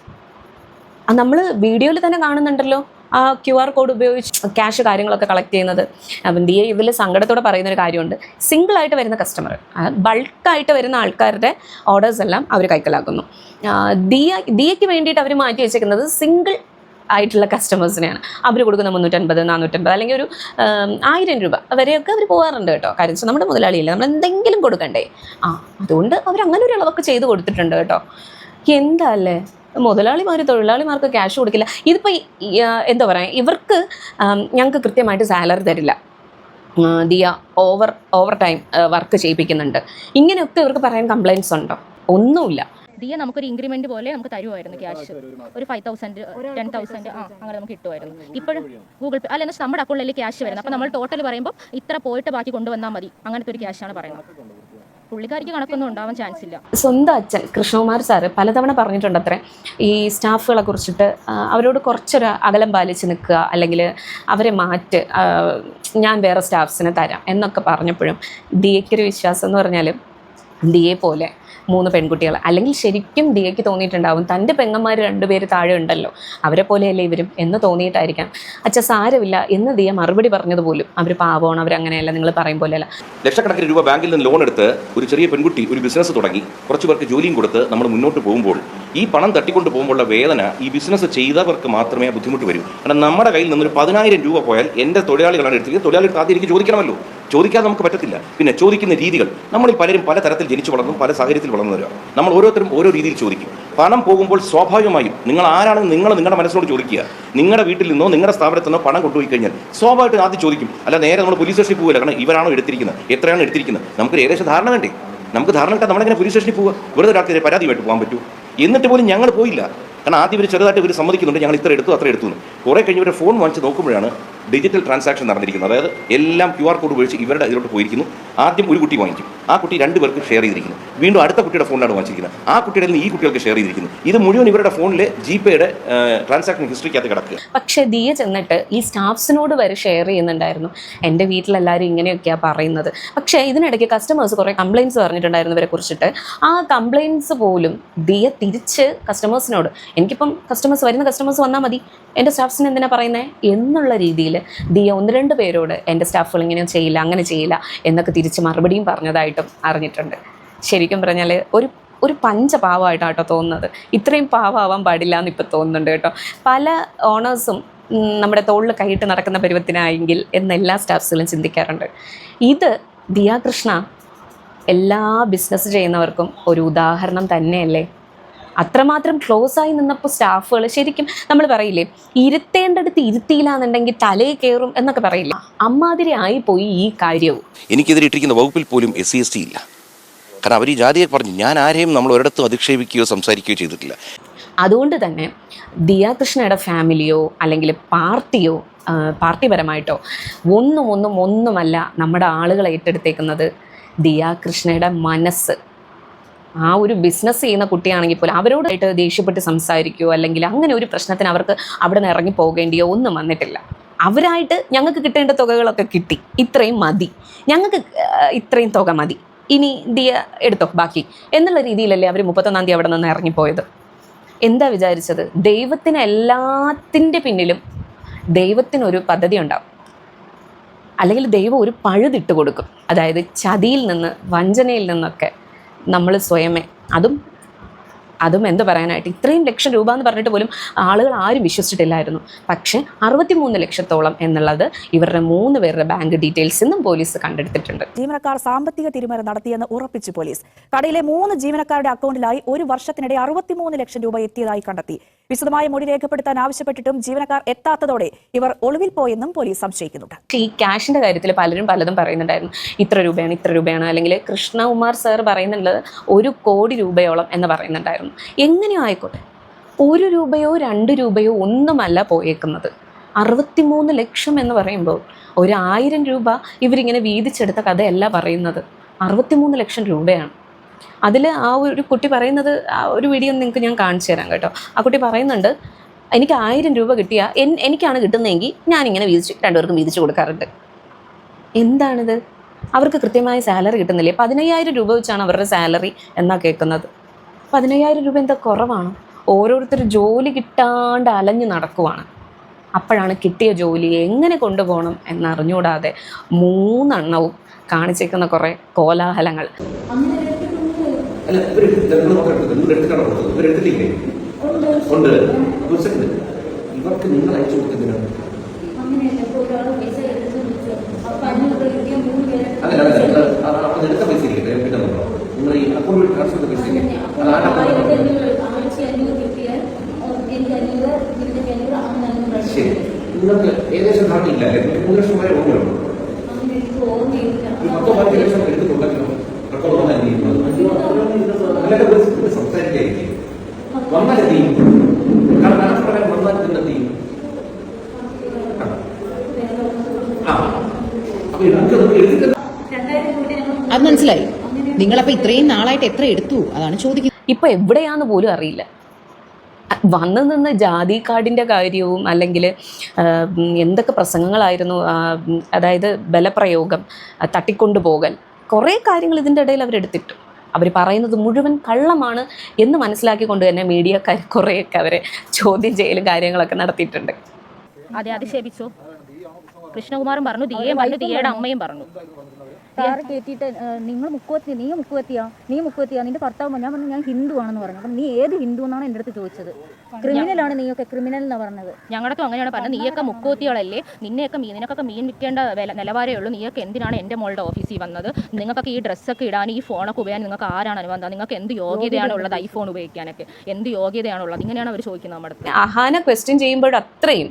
നമ്മൾ വീഡിയോയിൽ തന്നെ കാണുന്നുണ്ടല്ലോ ആ ക്യു ആർ കോഡ് ഉപയോഗിച്ച് ക്യാഷ് കാര്യങ്ങളൊക്കെ കളക്ട് ചെയ്യുന്നത്. അപ്പം എ ഇതിൽ സങ്കടത്തോടെ പറയുന്ന ഒരു കാര്യമുണ്ട് സിംഗിളായിട്ട് വരുന്ന കസ്റ്റമർ ബൾക്കായിട്ട് വരുന്ന ആൾക്കാരുടെ ഓർഡേഴ്സ് എല്ലാം അവർ കൈക്കലാക്കുന്നു. ഡി ഡി എക്ക് വേണ്ടിയിട്ട് അവർ മാറ്റി വെച്ചേക്കുന്നത് സിംഗിൾ ആയിട്ടുള്ള കസ്റ്റമേഴ്സിനെയാണ് അവർ കൊടുക്കുന്ന മുന്നൂറ്റൻപത് നാനൂറ്റൻപത് അല്ലെങ്കിൽ ഒരു ആയിരം രൂപ വരെയൊക്കെ അവർ പോകാറുണ്ട് കേട്ടോ. കാര്യം നമ്മുടെ മുതലാളിയില്ല നമ്മൾ എന്തെങ്കിലും കൊടുക്കണ്ടേ? ആ അതുകൊണ്ട് അവർ അങ്ങനെ ഒരു ഇളവൊക്കെ ചെയ്ത് കൊടുത്തിട്ടുണ്ട് കേട്ടോ. എന്താ അല്ലേ മുതലാളിമാർ തൊഴിലാളിമാർക്ക് ക്യാഷ് കൊടുക്കില്ല. ഇതിപ്പോൾ എന്താ പറയുക ഇവർക്ക് ഞങ്ങൾക്ക് കൃത്യമായിട്ട് സാലറി തരില്ല. Diya over over time work ചെയ്യിപ്പിക്കുന്നുണ്ട്. ഇങ്ങനെയൊക്കെ ഇവർക്ക് പറയാൻ കംപ്ലയിൻസ് ഉണ്ടോ? ഒന്നുമില്ല. ദിയ നമുക്കൊരു ഇൻക്രിമെന്റ് പോലെ നമുക്ക് തരുമായിരുന്നു ക്യാഷ് ഒരു ഫൈവ് തൗസൻഡ് ടെൻ തൗസൻഡ് ആ അങ്ങനെ നമുക്ക് കിട്ടുമായിരുന്നു ഇപ്പോഴും ഗൂഗിൾ പേ അല്ല എന്ന് വെച്ചാൽ നമ്മുടെ അക്കൗണ്ടിൽ ക്യാഷ് വരുന്നത്. അപ്പോൾ നമ്മൾ ടോട്ടൽ പറയുമ്പോൾ ഇത്ര പോയിട്ട് ബാക്കി കൊണ്ടുവന്നാൽ മതി. അങ്ങനത്തെ ഒരു ക്യാഷാണ് പറയുന്നത്. പുള്ളിക്കാരിക്ക് കണക്കൊന്നും ഉണ്ടാവാൻ ചാൻസ് ഇല്ല. സ്വന്തം അച്ഛൻ കൃഷ്ണകുമാർ സാറ് പലതവണ പറഞ്ഞിട്ടുണ്ട് അത്രേ ഈ സ്റ്റാഫുകളെ കുറിച്ചിട്ട് അവരോട് കുറച്ചൊരു അകലം പാലിച്ച് നിൽക്കുക അല്ലെങ്കിൽ അവരെ മാറ്റ് ഞാൻ വേറെ സ്റ്റാഫ്സിനെ തരാം എന്നൊക്കെ പറഞ്ഞപ്പോഴും ദിയയ്ക്കൊരു വിശ്വാസം എന്ന് പറഞ്ഞാൽ ദിയെ പോലെ മൂന്ന് പെൺകുട്ടികൾ. അല്ലെങ്കിൽ ശരിക്കും ദിയയ്ക്ക് തോന്നിയിട്ടുണ്ടാവും തന്റെ പെങ്ങന്മാർ രണ്ടുപേര് താഴെ ഉണ്ടല്ലോ അവരെ പോലെയല്ലേ ഇവരും എന്ന് തോന്നിയിട്ടായിരിക്കാം. അച്ഛ സാരമില്ല എന്ന് ദിയ മറുപടി പറഞ്ഞതുപോലും. അവർ പാവമാണ് അവരങ്ങനെയല്ല നിങ്ങൾ പറയും പോലെയല്ല. ലക്ഷക്കണക്കിന് രൂപ ബാങ്കിൽ നിന്ന് ലോൺ എടുത്ത് ഒരു ചെറിയ പെൺകുട്ടി ഒരു ബിസിനസ് തുടങ്ങി കുറച്ച് പേർക്ക് ജോലിയും കൊടുത്ത് നമ്മൾ മുന്നോട്ട് പോകുമ്പോൾ ഈ പണം തട്ടിക്കൊണ്ട് പോകുമ്പോഴുള്ള വേദന ഈ ബിസിനസ് ചെയ്തവർക്ക് മാത്രമേ ബുദ്ധിമുട്ട് വരൂ. കാരണം നമ്മുടെ കയ്യിൽ നിന്നൊരു പതിനായിരം രൂപ പോയാൽ എന്റെ തൊഴിലാളികളാണ് എടുത്തത് തൊഴിലാളികൾ ആദ്യം എനിക്ക് ചോദിക്കണമല്ലോ. ചോദിക്കാതെ നമുക്ക് പറ്റത്തില്ല. പിന്നെ ചോദിക്കുന്ന രീതികൾ. നമ്മളിൽ പലരും പല തരത്തിൽ ജനിച്ചു വളർന്നും പല സാഹചര്യത്തിൽ വളർന്നവരാണ് നമ്മൾ ഓരോരുത്തരും ഓരോ രീതിയിൽ ചോദിക്കും. പണം പോകുമ്പോൾ സ്വാഭാവികമായും നിങ്ങൾ ആരാണെന്ന് നിങ്ങൾ നിങ്ങളുടെ മനസ്സിനോട് ചോദിക്കുക. നിങ്ങളുടെ വീട്ടിൽ നിന്നോ നിങ്ങളുടെ സ്ഥാപനത്തിൽ നിന്നോ പണം കൊണ്ടുപോയി കഴിഞ്ഞാൽ സ്വാഭാവികം ആദ്യം ചോദിക്കും. അല്ല നേരെ നമ്മൾ പോലീസ് സ്റ്റേഷനിൽ പോകില്ല കാരണം ഇവരാണോ എടുത്തിരിക്കുന്നത്? എത്രയാണ് എടുത്തിരിക്കുന്നത്? നമുക്ക് ഏകദേശം ധാരണ വേണ്ടേ? നമുക്ക് ധാരണ കിട്ടാൻ നമ്മളെങ്ങനെ പോലീസ് സ്റ്റേഷനിൽ പോകുക വെറുതെ ഒരാൾക്കെതിരെ പരാതിയുമായിട്ട് പോകാൻ പറ്റൂ എന്നിട്ട് പോലും ഞങ്ങൾ പോയില്ല. കാരണം ആദ്യം ഇവർ ചെറുതായിട്ട് ഇവർ സമ്മതിക്കുന്നുണ്ട് ഞങ്ങൾ ഇത്ര എടുത്തു അത്ര എടുത്തു കുറെ കഴിഞ്ഞ് ഇവരുടെ ഫോൺ വാങ്ങിച്ച് നോക്കുമ്പോഴാണ് ഡിജിറ്റൽ ട്രാൻസാക്ഷൻ നടന്നിരിക്കുന്നത്. അതായത് എല്ലാം ക്യു ആർ കോഡ് ഉപയോഗിച്ച് ഇവരുടെ ഇതിലോട്ട് പോയിരിക്കുന്നു. ആദ്യം ഒരു കുട്ടി വാങ്ങിക്കും. ആ കുട്ടി രണ്ട് പേർക്ക് ഷെയർ ചെയ്തിരിക്കുന്നു. വീണ്ടും അടുത്ത കുട്ടിയുടെ ഫോണിലാണ് വാങ്ങിച്ചിരിക്കുന്നത്. ആ കുട്ടിയുടെ നിന്ന് ഈ കുട്ടികൾക്ക് ഷെയർ ചെയ്തിരിക്കുന്നു. ഇത് മുഴുവൻ ഇവരുടെ ഫോണിലെ ജി പേയുടെ ട്രാൻസാക്ഷൻ ഹിസ്റ്ററിക്കകത്ത് കിടക്കുക. പക്ഷേ ദിയ ചെന്നിട്ട് ഈ സ്റ്റാഫ്സിനോട് വരെ ഷെയർ ചെയ്യുന്നുണ്ടായിരുന്നു. എന്റെ വീട്ടിലെല്ലാവരും ഇങ്ങനെയൊക്കെയാണ് പറയുന്നത്. പക്ഷേ ഇതിനിടയ്ക്ക് കസ്റ്റമേഴ്സ് കുറേ കംപ്ലയിൻസ് പറഞ്ഞിട്ടുണ്ടായിരുന്നു ഇവരെ കുറിച്ചിട്ട്. ആ കംപ്ലയിൻസ് പോലും ദിയ തിരിച്ച് കസ്റ്റമേഴ്സിനോട് എനിക്കിപ്പം കസ്റ്റമേഴ്സ് വരുന്ന കസ്റ്റമേഴ്സ് വന്നാൽ മതി. എന്റെ സ്റ്റാഫ്സിന് എന്തിനാ പറയുന്നത് എന്നുള്ള രീതിയിൽ ദിയ ഒന്ന് രണ്ട് പേരോട് എന്റെ സ്റ്റാഫുകൾ ഇങ്ങനെ ചെയ്യില്ല അങ്ങനെ ചെയ്യില്ല എന്നൊക്കെ തിരിച്ച് മറുപടിയും പറഞ്ഞതായിട്ടും അറിഞ്ഞിട്ടുണ്ട്. ശരിക്കും പറഞ്ഞാൽ ഒരു ഒരു പഞ്ചപാവമായിട്ടാണ് കേട്ടോ തോന്നുന്നത്. ഇത്രയും പാവമാവാൻ പാടില്ല എന്ന് ഇപ്പോൾ തോന്നുന്നുണ്ട് കേട്ടോ. പല ഓണേഴ്സും നമ്മുടെ തോളിൽ കൈയിട്ട് നടക്കുന്ന പരുവത്തിനായെങ്കിൽ എന്ന് എല്ലാ സ്റ്റാഫ്സുകളും ചിന്തിക്കാറുണ്ട്. ഇത് ദിയാകൃഷ്ണ എല്ലാ ബിസിനസ് ചെയ്യുന്നവർക്കും ഒരു ഉദാഹരണം തന്നെയല്ലേ? അത്രമാത്രം ക്ലോസ് ആയി നിന്നപ്പോൾ സ്റ്റാഫുകൾ ശരിക്കും നമ്മൾ പറയില്ലേ ഇരുത്തേണ്ടടുത്ത് ഇരുത്തിയില്ല എന്നുണ്ടെങ്കിൽ തലയിൽ കയറും എന്നൊക്കെ പറയില്ല. അമ്മാതിരി പോയി ഈ കാര്യവും. എനിക്കെതിരെ ഇട്ടിരിക്കുന്ന വകുപ്പിൽ പോലും എസ് സി എസ് ടി ഇല്ല. കാരണം അവർ ഈ ജാതിയെ പറഞ്ഞു ഞാൻ ആരെയും നമ്മൾ ഒരിടത്തും അധിക്ഷേപിക്കുകയോ സംസാരിക്കുകയോ ചെയ്തിട്ടില്ല. അതുകൊണ്ട് തന്നെ ദിയാകൃഷ്ണയുടെ ഫാമിലിയോ അല്ലെങ്കിൽ പാർട്ടിയോ പാർട്ടിപരമായിട്ടോ ഒന്നും ഒന്നും ഒന്നുമല്ല നമ്മുടെ ആളുകളെ ഏറ്റെടുത്തേക്കുന്നത് ദിയാകൃഷ്ണയുടെ മനസ്സ്. ആ ഒരു ബിസിനസ് ചെയ്യുന്ന കുട്ടിയാണെങ്കിൽ പോലും അവരോടായിട്ട് ദേഷ്യപ്പെട്ട് സംസാരിക്കുകയോ അല്ലെങ്കിൽ അങ്ങനെ ഒരു പ്രശ്നത്തിന് അവർക്ക് അവിടെ നിന്ന് ഇറങ്ങി പോകേണ്ടിയോ ഒന്നും വന്നിട്ടില്ല. അവരായിട്ട് ഞങ്ങൾക്ക് കിട്ടേണ്ട തുകകളൊക്കെ കിട്ടി. ഇത്രയും മതി. ഞങ്ങൾക്ക് ഇത്രയും തുക മതി. ഇനി ദിയ എടുത്തോ ബാക്കി. എന്നുള്ള രീതിയിലല്ലേ അവർ മുപ്പത്തൊന്നാം തീയതി അവിടെ നിന്ന് ഇറങ്ങിപ്പോയത്. എന്താ വിചാരിച്ചത്? ദൈവത്തിന് എല്ലാത്തിന്റെ പിന്നിലും ദൈവത്തിനൊരു പദ്ധതി ഉണ്ടാവും. അല്ലെങ്കിൽ ദൈവം ഒരു പഴുതിട്ട് കൊടുക്കും. അതായത് ചതിയിൽ നിന്ന് വഞ്ചനയിൽ നിന്നൊക്കെ നമ്മൾ സ്വയമേ. അതും അതും എന്ത് പറയാനായിട്ട് ഇത്രയും ലക്ഷം രൂപ എന്ന് പറഞ്ഞിട്ട് പോലും ആളുകൾ ആരും വിശ്വസിച്ചിട്ടില്ലായിരുന്നു. പക്ഷേ അറുപത്തിമൂന്ന് ലക്ഷത്തോളം എന്നുള്ളത് ഇവരുടെ മൂന്ന് പേരുടെ ബാങ്ക് ഡീറ്റെയിൽസ് നിന്നും പോലീസ് കണ്ടെടുത്തിട്ടുണ്ട്. ജീവനക്കാർ സാമ്പത്തിക തിരിമറി നടത്തിയെന്ന് ഉറപ്പിച്ചു പോലീസ്. കടയിലെ മൂന്ന് ജീവനക്കാരുടെ അക്കൗണ്ടിലായി ഒരു വർഷത്തിനിടെ അറുപത്തിമൂന്ന് ലക്ഷം രൂപ എത്തിയതായി കണ്ടെത്തി. വിശദമായ മൊഴി രേഖപ്പെടുത്താൻ ആവശ്യപ്പെട്ടിട്ടും ജീവനക്കാർ എത്താത്തതോടെ ഇവർ ഒളിവിൽ പോയെന്നും പോലീസ് സംശയിക്കുന്നുണ്ട്. ഈ ക്യാഷിന്റെ കാര്യത്തിൽ പലരും പലതും പറയുന്നുണ്ടായിരുന്നു. ഇത്ര രൂപയാണ് ഇത്ര രൂപയാണ്. അല്ലെങ്കിൽ കൃഷ്ണകുമാർ സാർ പറയുന്നുള്ളത് ഒരു കോടി രൂപയോളം എന്ന് പറയുന്നുണ്ടായിരുന്നു. എങ്ങനെയോ ആയിക്കോട്ടെ. ഒരു രൂപയോ രണ്ട് രൂപയോ ഒന്നുമല്ല പോയേക്കുന്നത്. അറുപത്തിമൂന്ന് ലക്ഷം എന്ന് പറയുമ്പോൾ ഒരു രൂപ ഇവരിങ്ങനെ വീതിച്ചെടുത്ത കഥയല്ല പറയുന്നത്. അറുപത്തിമൂന്ന് ലക്ഷം രൂപയാണ്. അതിൽ ആ ഒരു കുട്ടി പറയുന്നത് ആ ഒരു വീഡിയോ നിങ്ങൾക്ക് ഞാൻ കാണിച്ചു തരാം കേട്ടോ. ആ കുട്ടി പറയുന്നുണ്ട് എനിക്ക് ആയിരം രൂപ കിട്ടിയ എൻ എനിക്കാണ് കിട്ടുന്നതെങ്കിൽ ഞാനിങ്ങനെ വീതിച്ച് രണ്ടുപേർക്കും വീതിച്ച് കൊടുക്കാറുണ്ട്. എന്താണിത്? അവർക്ക് കൃത്യമായ സാലറി കിട്ടുന്നില്ലേ? പതിനയ്യായിരം രൂപ വെച്ചാണ് അവരുടെ സാലറി എന്നാണ് കേൾക്കുന്നത്. പതിനയ്യായിരം രൂപ എന്താ കുറവാണ്? ഓരോരുത്തർ ജോലി കിട്ടാണ്ട് അലഞ്ഞു നടക്കുവാണ്. അപ്പോഴാണ് കിട്ടിയ ജോലി എങ്ങനെ കൊണ്ടുപോകണം എന്നറിഞ്ഞുകൂടാതെ മൂന്നെണ്ണവും കാണിച്ചേക്കുന്ന കുറേ കോലാഹലങ്ങൾ. ഇവർക്ക് നിങ്ങൾ അയച്ചു കൊടുക്കുന്നതിനാണ് നിങ്ങൾ എടുത്ത പൈസ പിന്നെ ഈ അക്കൗണ്ട് ട്രാൻസ്ഫർ ശരി. നിങ്ങൾക്ക് ഏകദേശം നാട്ടില്ല അല്ലേ മൂന്ന് ലക്ഷം വരെ ഓർമ്മയുള്ളൂ പത്തോ പത്ത് ലക്ഷം എടുത്തിട്ടുണ്ടെങ്കിലും റെക്കോർഡ് വന്നാൽ ചെയ്യുന്നത് അല്ലാതെ ഒരു സംസാരിക്കായിരിക്കും വന്നാൽ എന്ത് ചെയ്യും? കാരണം കണക്കുപ്രകാരം വന്നാൽ എന്ത് ചെയ്യും? ആ. അപ്പൊ ഇതൊക്കെ നമുക്ക് എടുത്തിട്ട് നിങ്ങളപ്പോ ഇത്രയും നാളായിട്ട് എത്ര എടുത്തു? അതാണ് ചോദിക്കുന്നത്. ഇപ്പൊ എവിടെയാന്ന് പോലും അറിയില്ല. വന്നു നിന്ന് ജാതി കാർഡിന്റെ കാര്യവും അല്ലെങ്കിൽ എന്തൊക്കെ പ്രസംഗങ്ങളായിരുന്നു അതായത് ബലപ്രയോഗം തട്ടിക്കൊണ്ടുപോകൽ കുറേ കാര്യങ്ങൾ ഇതിന്റെ ഇടയിൽ അവരെടുത്തിട്ടു അവർ പറയുന്നത് മുഴുവൻ കള്ളമാണ് എന്ന് മനസ്സിലാക്കിക്കൊണ്ട് തന്നെ മീഡിയക്കാർ കുറേയൊക്കെ അവരെ ചോദ്യം ചെയ്യലും കാര്യങ്ങളൊക്കെ നടത്തിയിട്ടുണ്ട്. അതെ അധിക്ഷേപിച്ചു കൃഷ്ണകുമാറും പറഞ്ഞു ദിയേയും പറഞ്ഞു ദിയയുടെ അമ്മയും പറഞ്ഞു. കാറ് കയറ്റിയിട്ട് നിങ്ങൾ മുക്കുവത്തി നീ മുക്കുവത്തിയാ നീ മുക്കുവത്തിയാ നിന്റെ ഭർത്താവ് ഞാൻ പറഞ്ഞു ഞാൻ ഹിന്ദു ആണെന്ന് പറഞ്ഞു. അപ്പം നീ ഏത് ഹിന്ദു എന്നാണ് എന്റെ അടുത്ത് ചോദിച്ചത്? ക്രിമിനലാണ് നീയൊക്കെ ക്രിമിനൽ എന്ന് പറഞ്ഞത്? ഞങ്ങളൊക്കെ അങ്ങനെയാണ് പറഞ്ഞത്. നീയൊക്കെ മുക്കോത്തികളല്ലേ നിന്നെയൊക്കെ മീൻ നിനക്കൊക്കെ മീൻ വിൽക്കേണ്ട വില നിലവാരമേ ഉള്ളൂ. നീയൊക്കെ എന്തിനാണ് എന്റെ മോളുടെ ഓഫീസിൽ വന്നത്? നിങ്ങൾക്കൊക്കെ ഈ ഡ്രസ്സൊക്കെ ഇടാൻ ഈ ഫോണൊക്കെ ഉപയോഗിക്കാൻ നിങ്ങൾക്ക് ആരാണ് അനുബന്ധം നിങ്ങൾക്ക് എന്ത് യോഗ്യതയാണ് ഉള്ളത് ഐഫോൺ ഉപയോഗിക്കാനൊക്കെ? എന്ത് യോഗ്യതയാണുള്ളത് ഇങ്ങനെയാണ് അവർ ചോദിക്കുന്നത് നമ്മുടെ അഹാന ക്വസ്റ്റ്യൻ ചെയ്യുമ്പോൾ അത്രയും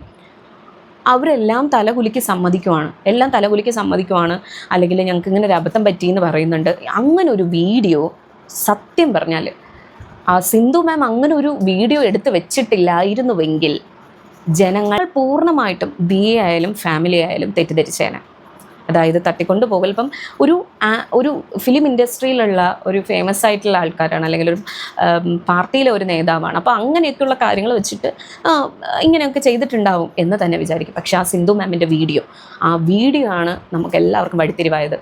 അവരെല്ലാം തലകുലിക്ക് സമ്മതിക്കുവാണ്. എല്ലാം തലകുലിക്ക് സമ്മതിക്കുവാണ്. അല്ലെങ്കിൽ ഞങ്ങൾക്ക് ഇങ്ങനെ ഒരു അബദ്ധം പറ്റിയെന്ന് പറയുന്നുണ്ട്. അങ്ങനെ ഒരു വീഡിയോ സത്യം പറഞ്ഞാൽ ആ സിന്ധു മാം അങ്ങനെ ഒരു വീഡിയോ എടുത്ത് വെച്ചിട്ടില്ലായിരുന്നുവെങ്കിൽ ജനങ്ങൾ പൂർണമായിട്ടും എ ആയാലും ഫാമിലി ആയാലും തെറ്റിദ്ധരിച്ചേനെ. അതായത് തട്ടിക്കൊണ്ട് പോകൽ ഇപ്പം ഒരു ഒരു ഫിലിം ഇൻഡസ്ട്രിയിലുള്ള ഒരു ഫേമസ് ആയിട്ടുള്ള ആൾക്കാരാണ് അല്ലെങ്കിൽ ഒരു പാർട്ടിയിലെ ഒരു നേതാവാണ്. അപ്പോൾ അങ്ങനെയൊക്കെയുള്ള കാര്യങ്ങൾ വെച്ചിട്ട് ഇങ്ങനെയൊക്കെ ചെയ്തിട്ടുണ്ടാവും എന്ന് തന്നെ വിചാരിക്കും. പക്ഷേ ആ സിന്ധു മാമിന്റെ വീഡിയോ ആ വീഡിയോ ആണ് നമുക്ക് എല്ലാവർക്കും വഴിത്തിരിവായത്.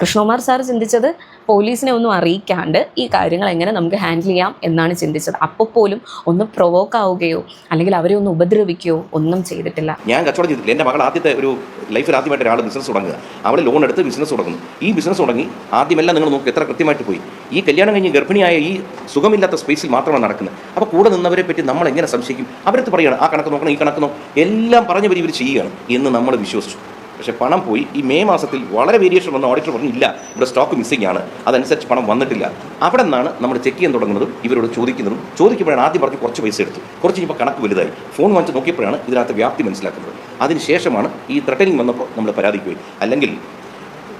കൃഷ്ണകുമാർ സാർ ചിന്തിച്ചത് പോലീസിനെ ഒന്നും അറിയിക്കാണ്ട് ഈ കാര്യങ്ങൾ എങ്ങനെ നമുക്ക് ഹാൻഡിൽ ചെയ്യാം എന്നാണ് ചിന്തിച്ചത്. അപ്പോൾ പോലും ഒന്ന് പ്രൊവോക്ക് ആവുകയോ അല്ലെങ്കിൽ അവരെ ഒന്ന് ഉപദ്രവിക്കുകയോ ഒന്നും ചെയ്തിട്ടില്ല. ഞാൻ കച്ചവടം ചെയ്തിട്ടില്ല. എന്റെ മകൾ ആദ്യത്തെ ഒരു ലൈഫിൽ ആദ്യമായിട്ട് ഒരാൾ ബിസിനസ് തുടങ്ങുക. അവൾ ലോൺ എടുത്ത് ബിസിനസ് തുടങ്ങുന്നു. ഈ ബിസിനസ് തുടങ്ങി ആദ്യമെല്ലാം നിങ്ങൾ നോക്കി എത്ര കൃത്യമായിട്ട് പോയി. ഈ കല്യാണം കഴിഞ്ഞ് ഗർഭിണിയായ ഈ സുഖമില്ലാത്ത സ്പേസിൽ മാത്രമാണ് നടക്കുന്നത്. അപ്പോൾ കൂടെ നിന്നവരെ പറ്റി നമ്മൾ എങ്ങനെ സംശയിക്കും? അവരടുത്ത് പറയുകയാണ് ആ കണക്ക് നോക്കണം ഈ കണക്ക് നോക്കണം. എല്ലാം പറഞ്ഞ് ഇവർ ചെയ്യുകയാണ് എന്ന് നമ്മൾ വിശ്വസിച്ചു. പക്ഷേ പണം പോയി. ഈ മെയ് മാസത്തിൽ വളരെ വേരിയേഷൻ വന്ന ഓഡിറ്റർ പറഞ്ഞു ഇല്ല ഇവിടെ സ്റ്റോക്ക് മിസ്സിംഗ് ആണ്. അതനുസരിച്ച് പണം വന്നിട്ടില്ല. അവിടെ നിന്നാണ് നമ്മൾ ചെക്ക് ചെയ്യാൻ തുടങ്ങുന്നതും ഇവരോട് ചോദിക്കുന്നതും. ചോദിക്കുമ്പോഴാണ് ആദ്യം പറഞ്ഞ് കുറച്ച് പൈസ എടുത്തു. കുറച്ച് കഴിഞ്ഞപ്പോൾ കണക്ക് വലുതായി. ഫോൺ വാങ്ങിച്ച് നോക്കിയപ്പോഴാണ് ഇതിനകത്ത് വ്യാപ്തി മനസ്സിലാക്കുന്നത്. അതിനുശേഷമാണ് ഈ ത്രട്ടനിങ് വന്നപ്പോൾ നമ്മൾ പരാതിക്ക് പോയി. അല്ലെങ്കിൽ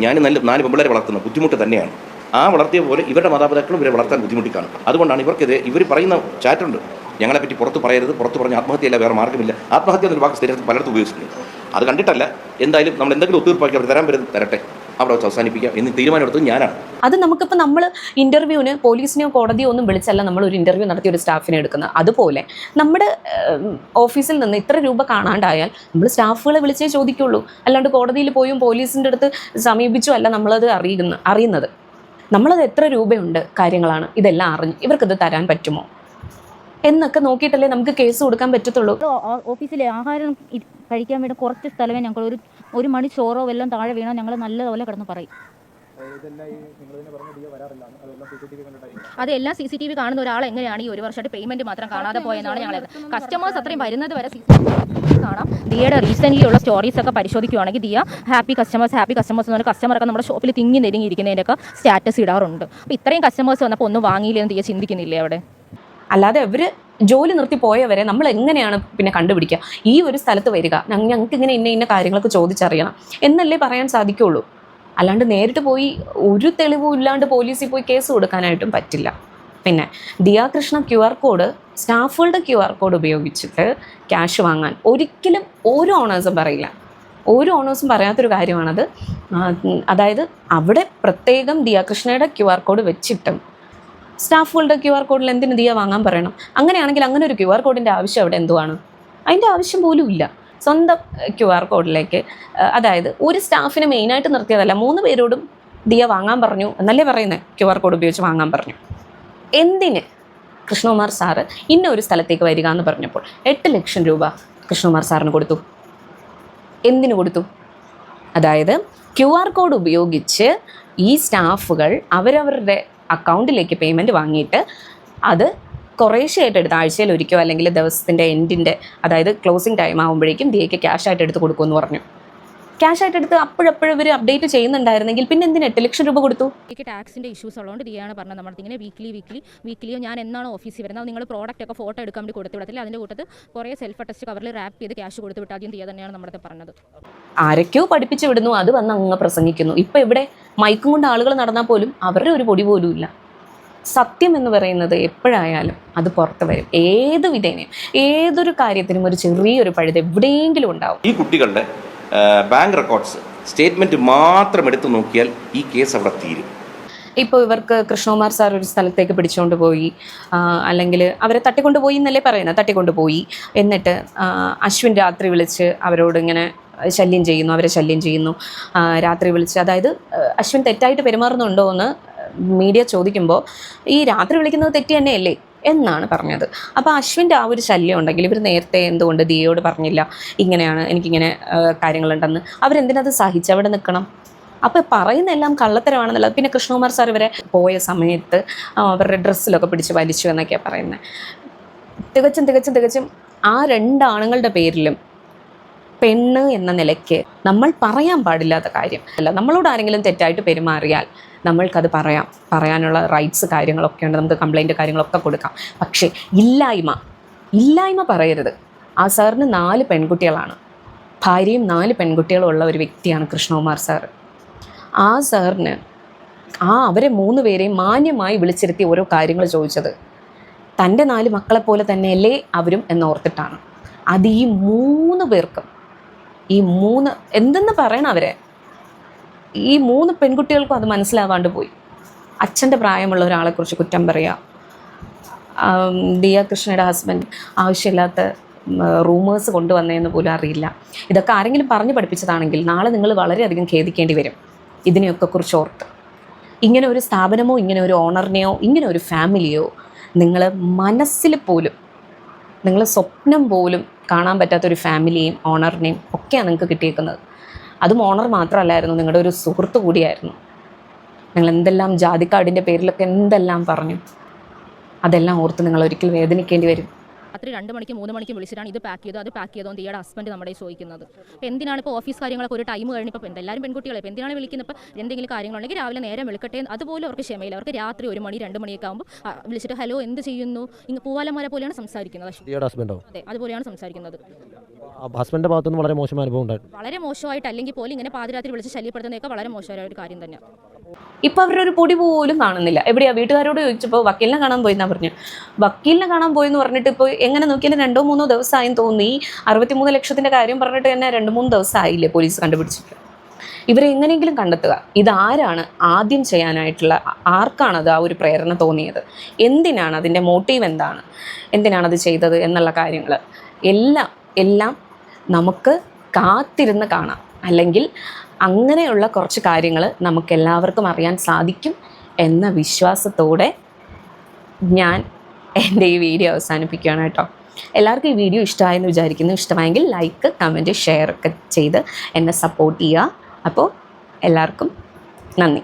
ഞാൻ നല്ല നാല് പെമ്പിള്ളേരെ വളർത്തുന്ന ബുദ്ധിമുട്ട് തന്നെയാണ്. ആ വളർത്തിയ പോലെ ഇവരുടെ മാതാപിതാക്കളും ഇവരെ വളർത്താൻ ബുദ്ധിമുട്ടി കാണും അതുകൊണ്ടാണ് ഇവർക്കെതിരെ ഇവർ പറയുന്ന ചാറ്റുണ്ട് ഞങ്ങളെപ്പറ്റി പുറത്ത് പറയരുത് പുറത്ത് പറഞ്ഞ ആത്മഹത്യയല്ല വേറെ മാർഗമില്ല. ആത്മഹത്യ എന്നൊരു വാക്ക് സ്ഥിരത്തിൽ പലയിടത്തും ഉപയോഗിച്ചിട്ടുണ്ട്. അത് കണ്ടിട്ടല്ല. എന്തായാലും നമ്മൾ എന്തെങ്കിലും ഒത്തീർപ്പാക്കി അവർ തരാൻ വരുന്നത് തരട്ടെ. അവിടെ വെച്ച് അവസാനിപ്പിക്കാം. എന്ന് തീരുമാനമെടുത്തത് ഞാനാണ്. അത് നമുക്കിപ്പോൾ നമ്മൾ ഇന്റർവ്യൂവിന് പോലീസിനെയോ കോടതിയോ ഒന്നും വിളിച്ചല്ല. നമ്മൾ ഒരു ഇന്റർവ്യൂ നടത്തി ഒരു സ്റ്റാഫിനെ എടുക്കുന്നത്. അതുപോലെ നമ്മുടെ ഓഫീസിൽ നിന്ന് ഇത്ര രൂപ കാണാണ്ടായാൽ നമ്മൾ സ്റ്റാഫുകളെ വിളിച്ചേ ചോദിക്കുള്ളൂ. അല്ലാണ്ട് കോടതിയിൽ പോയും പോലീസിന്റെ അടുത്ത് സമീപിച്ചു അല്ല നമ്മളത് അറിയുന്ന അറിയുന്നത്. നമ്മളത് എത്ര രൂപയുണ്ട് കാര്യങ്ങളാണ്. ഇതെല്ലാം അറിഞ്ഞ് ഇവർക്കിത് തരാൻ പറ്റുമോ? എന്നൊക്കെ നോക്കിയിട്ടല്ലേ നമുക്ക് കേസ് കൊടുക്കാൻ പറ്റത്തുള്ളൂ. ഓഫീസിലെ ആഹാരം കഴിക്കാൻ വേണ്ടി കുറച്ച് സ്ഥലമേ ഞങ്ങൾ ഒരു ഒരു മണി ചോറോ വല്ലതും താഴെ വീണോ ഞങ്ങൾ നല്ലതുപോലെ കിടന്ന് പറയും. അതെല്ലാം സി സി ടി വി കാണുന്ന ഒരാൾ എങ്ങനെയാണ് ഈ ഒരു വർഷമായിട്ട് പേയ്മെന്റ് മാത്രം കാണാതെ പോയെന്നാണ് ഞങ്ങൾ കസ്റ്റമേഴ്സ് അത്രയും വരുന്നത് വരെ സി കാണാം. ദിയയുടെ റീസെന്റ് ഉള്ള സ്റ്റോറീസ് ഒക്കെ പരിശോധിക്കുകയാണെങ്കിൽ Diya happy customers happy customers എന്ന് പറഞ്ഞാൽ കസ്റ്റമറൊക്കെ നമ്മുടെ ഷോപ്പിൽ തിങ്ങി നെരുങ്ങിയിരിക്കുന്നതിന്റെയൊക്കെ സ്റ്റാറ്റസ് ഇടാറുണ്ട്. അപ്പോൾ ഇത്രയും കസ്റ്റമേഴ്സ് വന്നപ്പോൾ ഒന്നും വാങ്ങിയില്ലെന്ന് ദിയ ചിന്തിക്കുന്നില്ലേ അവിടെ? അല്ലാതെ അവർ ജോലി നിർത്തി പോയവരെ നമ്മൾ എങ്ങനെയാണ് പിന്നെ കണ്ടുപിടിക്കുക? ഈ ഒരു സ്ഥലത്ത് വരിക. ഞങ്ങൾക്ക് ഇങ്ങനെ ഇന്ന ഇന്ന കാര്യങ്ങളൊക്കെ ചോദിച്ചറിയണം. എന്നല്ലേ പറയാൻ സാധിക്കുള്ളൂ. അല്ലാണ്ട് നേരിട്ട് പോയി ഒരു തെളിവും ഇല്ലാണ്ട് പോലീസിൽ പോയി കേസ് കൊടുക്കാനായിട്ടും പറ്റില്ല. പിന്നെ ദിയാകൃഷ്ണ ക്യു ആർ കോഡ് സ്റ്റാഫുകളുടെ ക്യു ആർ കോഡ് ഉപയോഗിച്ചിട്ട് ക്യാഷ് വാങ്ങാൻ ഒരിക്കലും ഓരോ ഓണേഴ്സും പറയില്ല. ഓരോ ഓണേഴ്സും പറയാത്തൊരു കാര്യമാണത്. അതായത് അവിടെ പ്രത്യേകം ദിയാകൃഷ്ണയുടെ ക്യു ആർ കോഡ് വെച്ചിട്ടും സ്റ്റാഫുകളുടെ ക്യു ആർ കോഡിൽ എന്തിനു ദിയ വാങ്ങാൻ പറയണം? അങ്ങനെയാണെങ്കിൽ അങ്ങനെ ഒരു ക്യു ആർ കോഡിന്റെ ആവശ്യം അവിടെ എന്തുവാണ്? അതിന്റെ ആവശ്യം പോലും ഇല്ല. സ്വന്തം ക്യു ആർ കോഡിലേക്ക് അതായത് ഒരു സ്റ്റാഫിനെ മെയിനായിട്ട് നിർത്തിയതല്ല മൂന്ന് പേരോടും ദിയ വാങ്ങാൻ പറഞ്ഞു എന്നല്ലേ പറയുന്നത് ക്യു ആർ കോഡ് ഉപയോഗിച്ച് വാങ്ങാൻ പറഞ്ഞു. എന്തിന്? കൃഷ്ണകുമാർ സാറ് ഇന്ന ഒരു സ്ഥലത്തേക്ക് വരിക എന്ന് പറഞ്ഞപ്പോൾ എട്ട് ലക്ഷം രൂപ കൃഷ്ണകുമാർ സാറിന് കൊടുത്തു. എന്തിനു കൊടുത്തു? അതായത് ക്യു ആർ കോഡ് ഉപയോഗിച്ച് ഈ സ്റ്റാഫുകൾ അവരവരുടെ അക്കൗണ്ടിലേക്ക് പേയ്മെന്റ് വാങ്ങിയിട്ട് അത് കുറേശ്ശെയായിട്ട് എടുത്ത് ആഴ്ചയിൽ ഒരിക്കോ അല്ലെങ്കിൽ ദിവസത്തിന്റെ എൻഡിന്റെ അതായത് ക്ലോസിംഗ് ടൈം ആകുമ്പോഴേക്കും ദിയയ്ക്ക് ക്യാഷ് ആയിട്ട് എടുത്ത് കൊടുക്കുമെന്ന് പറഞ്ഞു. ക്യാഷ് ആയിട്ട് എടുത്ത് അപ്പോഴപ്പോഴും ഇവർ അപ്ഡേറ്റ് ചെയ്യുന്നുണ്ടായിരുന്നെങ്കിൽ പിന്നെ എന്തിന് എട്ട് ലക്ഷം രൂപ കൊടുത്തു? എനിക്ക് ടാക്സിന്റെ ഇഷ്യൂസ് ഉള്ളതുകൊണ്ട് ദിയാണ് പറഞ്ഞത് നമ്മുടെ ഇങ്ങനെ വീക്ക്ലി വീക്ക്ലി വീക്ക്ലിയോ ഞാൻ എന്നാണ് ഓഫീസിൽ വരുന്നത്? നിങ്ങൾ പ്രോഡക്റ്റ് ഒക്കെ ഫോട്ടോ എടുക്കാൻ വേണ്ടി കൊടുത്തു വിടത്തില്ല? അതിന്റെ കൂട്ടത്തിൽ കുറേ സെൽഫ് അറ്റസ്റ്റ് കവറിൽ റാപ്പ് ചെയ്ത് ക്യാഷ് കൊടുത്ത് വിട്ടാൽ ആദ്യം ദിയ തന്നെയാണ് നമ്മുടെ പറഞ്ഞത്. ആരൊക്കെയോ പഠിപ്പിച്ചു വിടുന്നു. അത് വന്ന് അങ്ങ് പ്രസംഗിക്കുന്നു. ഇപ്പം ഇവിടെ മൈക്കും കൊണ്ട് ആളുകൾ നടന്നാൽ പോലും അവരുടെ ഒരു പൊടി പോലും ഇല്ല. സത്യം എന്ന് പറയുന്നത് എപ്പോഴായാലും അത് പുറത്ത് വരും. ഏത് വിധേനയും ഏതൊരു കാര്യത്തിനും ഒരു ചെറിയൊരു പഴുത് എവിടെയെങ്കിലും ഉണ്ടാവും. ഈ കുട്ടികളുടെ ബാങ്ക് റെക്കോർഡ്സ് സ്റ്റേറ്റ്മെന്റ് മാത്രം എടുത്തു നോക്കിയാൽ ഈ കേസ് അവിടെ തീരും. ഇപ്പോൾ ഇവർക്ക് കൃഷ്ണകുമാർ സാർ ഒരു സ്ഥലത്തേക്ക് പിടിച്ചുകൊണ്ട് പോയി. അല്ലെങ്കിൽ അവരെ തട്ടിക്കൊണ്ട് പോയി എന്നല്ലേ പറയുന്നത്? തട്ടിക്കൊണ്ട് പോയി. എന്നിട്ട് അശ്വിൻ രാത്രി വിളിച്ച് അവരോട് ഇങ്ങനെ ശല്യം ചെയ്യുന്നു അവരെ ശല്യം ചെയ്യുന്നു. രാത്രി വിളിച്ച് അതായത് അശ്വിൻ തെറ്റായിട്ട് പെരുമാറുന്നുണ്ടോ എന്ന് മീഡിയ ചോദിക്കുമ്പോൾ ഈ രാത്രി വിളിക്കുന്നത് തെറ്റ് തന്നെയല്ലേ? എന്നാണ് പറഞ്ഞത്. അപ്പോൾ അശ്വിന്റെ ആ ഒരു ശല്യം ഉണ്ടെങ്കിൽ ഇവർ നേരത്തെ എന്തുകൊണ്ട് ദിയോട് പറഞ്ഞില്ല? ഇങ്ങനെയാണ് എനിക്കിങ്ങനെ കാര്യങ്ങളുണ്ടെന്ന്. അവരെന്തിനത് സഹിച്ച് അവിടെ നിൽക്കണം? അപ്പോൾ പറയുന്ന എല്ലാം കള്ളത്തരമാണെന്നുള്ളത്. പിന്നെ കൃഷ്ണകുമാർ സാർ ഇവരെ പോയ സമയത്ത് അവരുടെ ഡ്രസ്സിലൊക്കെ പിടിച്ച് വലിച്ചു എന്നൊക്കെയാണ് പറയുന്നത് തികച്ചും തികച്ചും തികച്ചും ആ രണ്ടാണുങ്ങളുടെ പേരിലും പെണ്ണ് എന്ന നിലയ്ക്ക് നമ്മൾ പറയാൻ പാടില്ലാത്ത കാര്യം. അല്ല നമ്മളോട് ആരെങ്കിലും തെറ്റായിട്ട് പെരുമാറിയാൽ നമ്മൾക്കത് പറയാം. പറയാനുള്ള റൈറ്റ്സ് കാര്യങ്ങളൊക്കെ ഉണ്ട്. നമുക്ക് കംപ്ലൈന്റ് കാര്യങ്ങളൊക്കെ കൊടുക്കാം. പക്ഷേ ഇല്ലായ്മ ഇല്ലായ്മ പറയരുത്. ആ സാറിന് നാല് പെൺകുട്ടികളാണ്. ഭാര്യയും നാല് പെൺകുട്ടികളും ഉള്ള ഒരു വ്യക്തിയാണ് കൃഷ്ണകുമാർ സാറ് ആ സാറിന് ആ അവരെ മൂന്ന് പേരെയും മാന്യമായി വിളിച്ചിരുത്തി ഓരോ കാര്യങ്ങൾ ചോദിച്ചത്. തന്റെ നാല് മക്കളെ പോലെ തന്നെയല്ലേ അവരും എന്നോർത്തിട്ടാണ്. അത് ഈ മൂന്ന് പേർക്കും ഈ മൂന്ന് എന്തെന്ന് പറയണം അവരെ? ഈ മൂന്ന് പെൺകുട്ടികൾക്കും അത് മനസ്സിലാവാണ്ട് പോയി. അച്ഛന്റെ പ്രായമുള്ള ഒരാളെക്കുറിച്ച് കുറ്റം പറയുക ദിയ കൃഷ്ണയുടെ ഹസ്ബൻഡ് ആവശ്യമില്ലാത്ത റൂമേഴ്സ് കൊണ്ടുവന്നതെന്ന് പോലും അറിയില്ല. ഇതൊക്കെ ആരെങ്കിലും പറഞ്ഞു പഠിപ്പിച്ചതാണെങ്കിൽ നാളെ നിങ്ങൾ വളരെയധികം ഖേദിക്കേണ്ടി വരും. ഇതിനെയൊക്കെ കുറിച്ച് ഓർത്ത്. ഇങ്ങനെ ഒരു സ്ഥാപനമോ ഇങ്ങനെ ഒരു ഓണറിനെയോ ഇങ്ങനെ ഒരു ഫാമിലിയോ നിങ്ങൾ മനസ്സിൽ പോലും നിങ്ങൾ സ്വപ്നം പോലും കാണാൻ പറ്റാത്ത ഒരു ഫാമിലിയെയും ഓണറിനെയും ഒക്കെയാണ് നിങ്ങൾക്ക് കിട്ടിയേക്കുന്നത്. അതും ഓണർ മാത്രമല്ലായിരുന്നു നിങ്ങളുടെ ഒരു സുഹൃത്ത് കൂടിയായിരുന്നു. നിങ്ങൾ എന്തെല്ലാം ജാതിക്കാടിന്റെ പേരിലൊക്കെ എന്തെല്ലാം പറഞ്ഞു അതെല്ലാം ഓർത്ത് നിങ്ങൾ ഒരിക്കൽ വേദനിക്കേണ്ടി വരും. രാത്രി രണ്ട് മണിക്ക് മൂന്ന് മണിക്ക് വിളിച്ചിട്ടാണ് ഇത് പാക്ക് ചെയ്തോ അത് പാക്ക് ചെയ്തോ എന്ന് ഹസ്ബൻഡ് നമ്മുടെ ചോദിക്കുന്നത്. അപ്പോൾ എന്തിനാണ് ഇപ്പോൾ ഓഫീസ് കാര്യങ്ങളൊക്കെ ഒരു ടൈം കഴിഞ്ഞപ്പോൾ ഇപ്പോൾ എല്ലാവരും പെൺകുട്ടികളെ. ഇപ്പോൾ എന്തിനാണ് വിളിക്കുന്നത്? ഇപ്പോൾ എന്തെങ്കിലും കാര്യങ്ങളുണ്ടെങ്കിൽ രാവിലെ നേരം വിളിക്കട്ടെ അതുപോലെ അവർക്ക് ക്ഷമയില്ല. അവർക്ക് രാത്രി ഒരു മണി രണ്ട് മണിയൊക്കെ ആകുമ്പോൾ വിളിച്ചിട്ട് ഹലോ എന്ത് ചെയ്യുന്നു? ഇങ്ങ് പൂവാലന്മാരെ പോലെയാണ് സംസാരിക്കുന്നത്. ഹസ്ബൻഡോ അതെ അതുപോലെയാണ് സംസാരിക്കുന്നത്. ഹസ്ബൻഡിന്റെ ഭാഗത്തുനിന്ന് വളരെ മോശം അനുഭവം ഉണ്ടായിരുന്നു വളരെ മോശമായിട്ട് അല്ലെങ്കിൽ പോലും ഇങ്ങനെ പാതിരാത്രി വിളിച്ച് ശല്യപ്പെടുത്തുന്നതൊക്കെ വളരെ മോശമായ ഒരു കാര്യം തന്നെയാണ് ഇപ്പം അവരുടെ ഒരു പൊടി പോലും കാണുന്നില്ല. എവിടെയാ? വീട്ടുകാരോട് ചോദിച്ചപ്പോൾ വക്കീലിനെ കാണാൻ പോയി എന്നാ പറഞ്ഞു. വക്കീലിനെ കാണാൻ പോയി എന്ന് പറഞ്ഞിട്ട് ഇപ്പോൾ എങ്ങനെ നോക്കിയാലും രണ്ടോ മൂന്നോ ദിവസമായും തോന്നി അറുപത്തിമൂന്ന് ലക്ഷത്തിന്റെ കാര്യം പറഞ്ഞിട്ട് തന്നെ രണ്ട് മൂന്ന് ദിവസമായില്ലേ പോലീസ് കണ്ടുപിടിച്ചിട്ട്? ഇവരെ എങ്ങനെയെങ്കിലും കണ്ടെത്തുക. ഇതാരാണ് ആദ്യം ചെയ്യാനായിട്ടുള്ള ആർക്കാണത് ആ ഒരു പ്രേരണ തോന്നിയത്? എന്തിനാണ് അതിന്റെ മോട്ടീവ് എന്താണ്? എന്തിനാണത് ചെയ്തത് എന്നുള്ള കാര്യങ്ങൾ. എല്ലാം എല്ലാം നമുക്ക് കാത്തിരുന്ന് കാണാം. അല്ലെങ്കിൽ അങ്ങനെയുള്ള കുറച്ച് കാര്യങ്ങൾ നമുക്കെല്ലാവർക്കും അറിയാൻ സാധിക്കും എന്ന വിശ്വാസത്തോടെ ഞാൻ എന്റെ ഈ വീഡിയോ അവസാനിപ്പിക്കുകയാണ് കേട്ടോ. എല്ലാവർക്കും ഈ വീഡിയോ ഇഷ്ടമായെന്ന് വിചാരിക്കുന്നു. ഇഷ്ടമായെങ്കിൽ ലൈക്ക് കമന്റ് ഷെയർ ഒക്കെ ചെയ്ത് എന്നെ സപ്പോർട്ട് ചെയ്യുക. അപ്പോൾ എല്ലാവർക്കും നന്ദി.